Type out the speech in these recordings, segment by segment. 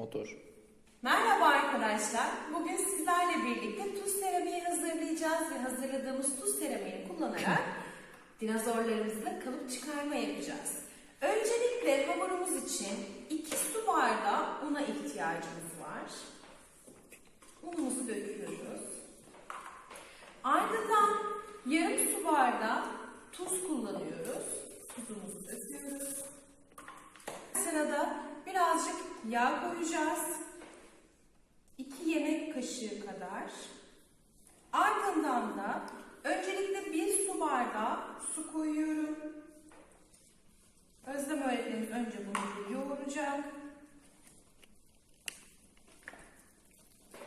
Motor. Merhaba arkadaşlar. Bugün sizlerle birlikte tuz seramiği hazırlayacağız ve hazırladığımız tuz seramiğini kullanarak dinozorlarımızla kalıp çıkarma yapacağız. Öncelikle hamurumuz için 2 su bardağı una ihtiyacımız var. Unumuzu döküyoruz. Ardından yarım su bardağı tuz kullanıyoruz. Tuzumuzu yağ koyacağız. 2 yemek kaşığı kadar. Ardından da öncelikle bir su bardağı su koyuyorum. Özlem öğretmenimiz önce bunu yoğuracak.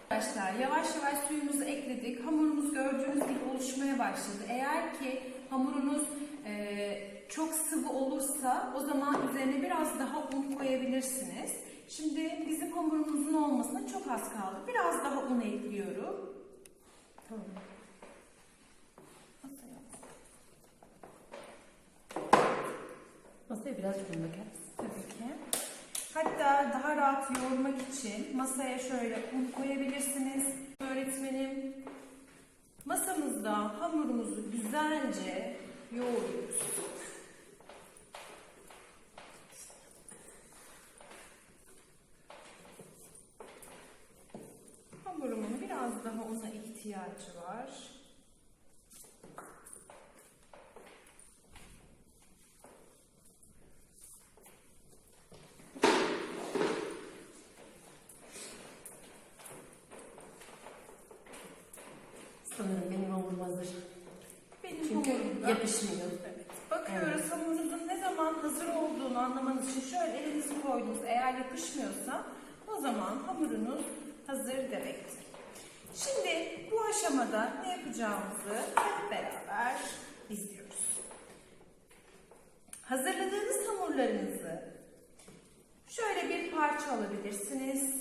Arkadaşlar yavaş yavaş suyumuzu ekledik. Hamurumuz gördüğünüz gibi oluşmaya başladı. Eğer ki hamurunuz e, çok sıvı olursa o zaman üzerine biraz daha un koyabilirsiniz. Şimdi bizim hamurumuzun olmasına çok az kaldı. Biraz daha un ekliyorum. Tamam. Masaya biraz un dökeriz. Tabii ki. Hatta daha rahat yoğurmak için masaya şöyle un koyabilirsiniz. Öğretmenim, masamızda hamurumuzu güzelce yoğuruyoruz. Hamurumun biraz daha una ihtiyacı var. Sanırım benim hamurum hazır. Benim Çünkü hamurumda- yapışmıyor. Evet. Bakıyoruz hamurunuzun ne zaman hazır olduğunu anlamanız için şöyle elinizi koydunuz. Eğer yapışmıyorsa o zaman hamurunuz hazır demektir. Şimdi bu aşamada ne yapacağımızı hep beraber izliyoruz. Hazırladığınız hamurlarınızı şöyle bir parça alabilirsiniz.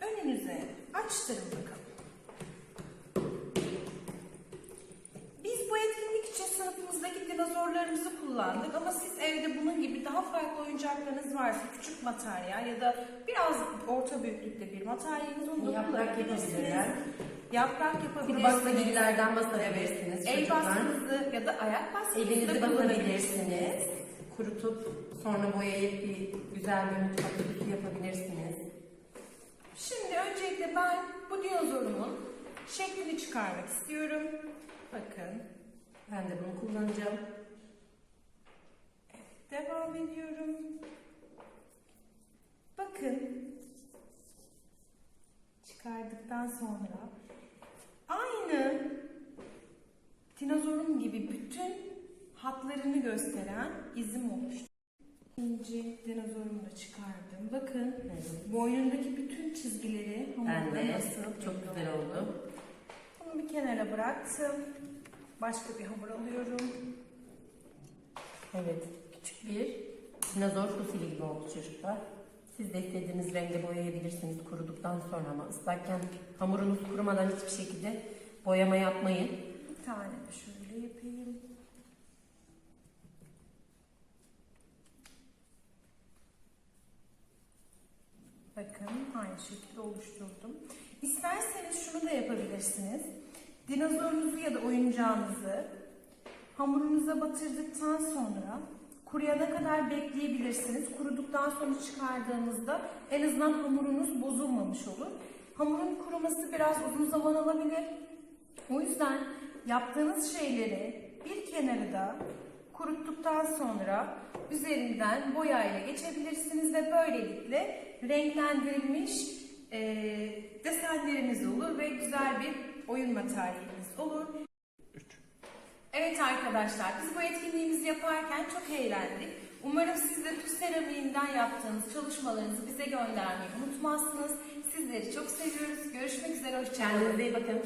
Önünüze açtırın bakalım. Biz bu etkinlik için sınıfımızdaki dinozorlarımızı kullandık ama siz evde bunun gibi daha farklı oyuncaklarınız varsa küçük materyal ya da biraz orta büyüklükte bir materyaliniz onu da Yaprak kullanabilirsiniz. yapabilirler. Yaprak Kuru yapabilirsiniz. baklagillerden basabilirsiniz El çocuklar. baskınızı ya da ayak baskınızı Elinizi da basabilirsiniz. Kurutup sonra boyayıp bir güzel bir mutfak kutusu yapabilirsiniz. Şimdi öncelikle ben bu dinozorumun şeklini çıkarmak istiyorum. Bakın. Ben de bunu kullanacağım. Devam ediyorum. Bakın. Çıkardıktan sonra aynı dinozorun gibi bütün hatlarını gösteren izim oluştu. İkinci dinozorumu da çıkardım. Bakın Evet. boynundaki bütün çizgileri de. nasıl? Çok güzel oldu. Bunu bir kenara bıraktım. Başka bir hamur alıyorum. Evet. Küçük bir dinozor fosili gibi oldu çocuklar. Siz de istediğiniz renge boyayabilirsiniz kuruduktan sonra ama ıslakken hamurunuz kurumadan hiçbir şekilde boyama yapmayın. Bir tane şöyle yapayım. Bakın aynı şekilde oluşturdum. İsterseniz şunu da yapabilirsiniz. Dinozorunuzu ya da oyuncağınızı hamurunuza batırdıktan sonra kuruyana kadar bekleyebilirsiniz. Kuruduktan sonra çıkardığınızda en azından hamurunuz bozulmamış olur. Hamurun kuruması biraz uzun zaman alabilir. O yüzden yaptığınız şeyleri bir kenarı da kuruttuktan sonra üzerinden boyayla geçebilirsiniz ve böylelikle renklendirilmiş e, desenleriniz olur ve güzel bir oyun materyaliniz olur. Evet arkadaşlar biz bu etkinliğimizi yaparken çok eğlendik. Umarım siz de tuz seramiğinden yaptığınız çalışmalarınızı bize göndermeyi unutmazsınız. Sizleri çok seviyoruz. Görüşmek üzere. Hoşçakalın. Kendinize iyi bakın.